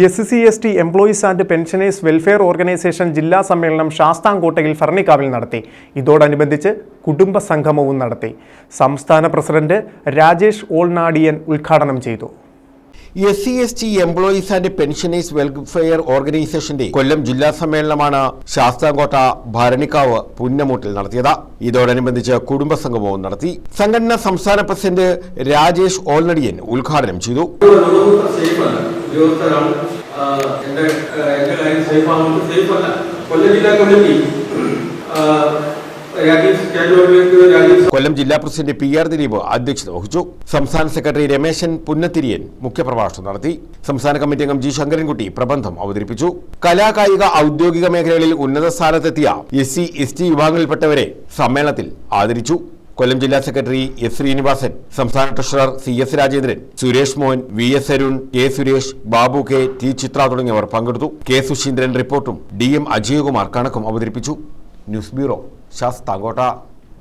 S C S T employees and pensioners welfare organisation ജില്ലാ സമ്മേളനം ശാസ്താംകോട്ടയിൽ ഫർണിക്കാവിൽ നടത്തി. ഇതോടനുബന്ധിച്ച് കുടുംബ സംഗമവും നടത്തി. സംസ്ഥാന പ്രസിഡന്റ് രാജേഷ് ഓൾനാടിയൻ ഉദ്ഘാടനം ചെയ്തു. S C S T employees and pensioners welfare ഓർഗനൈസേഷന്റെ കൊല്ലം ജില്ലാ സമ്മേളനമാണ് ശാസ്താംകോട്ട ഭരണിക്കാവ് പുന്നമൂട്ടിൽ നടത്തിയത്. ഇതോടനുബന്ധിച്ച് കുടുംബസംഗമവും നടത്തി. സംഘടന സംസ്ഥാന പ്രസിഡന്റ് രാജേഷ് ഓൾനടിയൻ ഉദ്ഘാടനം ചെയ്തു. കൊല്ലം ജില്ലാ കമ്മിറ്റി കൊല്ലം ജില്ലാ പ്രസിഡന്റ് പി ആർ ദിലീപ് അധ്യക്ഷത വഹിച്ചു. സംസ്ഥാന സെക്രട്ടറി രമേശൻ പുന്നത്തിരിയൻ മുഖ്യപ്രഭാഷണം നടത്തി. സംസ്ഥാന കമ്മിറ്റി അംഗം ജി ശങ്കരൻകുട്ടി പ്രബന്ധം അവതരിപ്പിച്ചു. കലാകായിക ഔദ്യോഗിക മേഖലകളിൽ ഉന്നത സ്ഥാനത്തെത്തിയ എസ് സി എസ് ടി വിഭാഗങ്ങളിൽപ്പെട്ടവരെ സമ്മേളനത്തിൽ ആദരിച്ചു. കൊല്ലം ജില്ലാ സെക്രട്ടറി എസ് ശ്രീനിവാസൻ സംസ്ഥാന treasurer C S Rajendran Suresh Mohan V S Arun K Suresh Babu K T Chitra തുടങ്ങിയവർ പങ്കെടുത്തു. കെ സുശീന്ദ്രൻ റിപ്പോർട്ടും ഡി എം അജയകുമാർ കണക്കും അവതരിപ്പിച്ചു. News bureau Sasthamcotta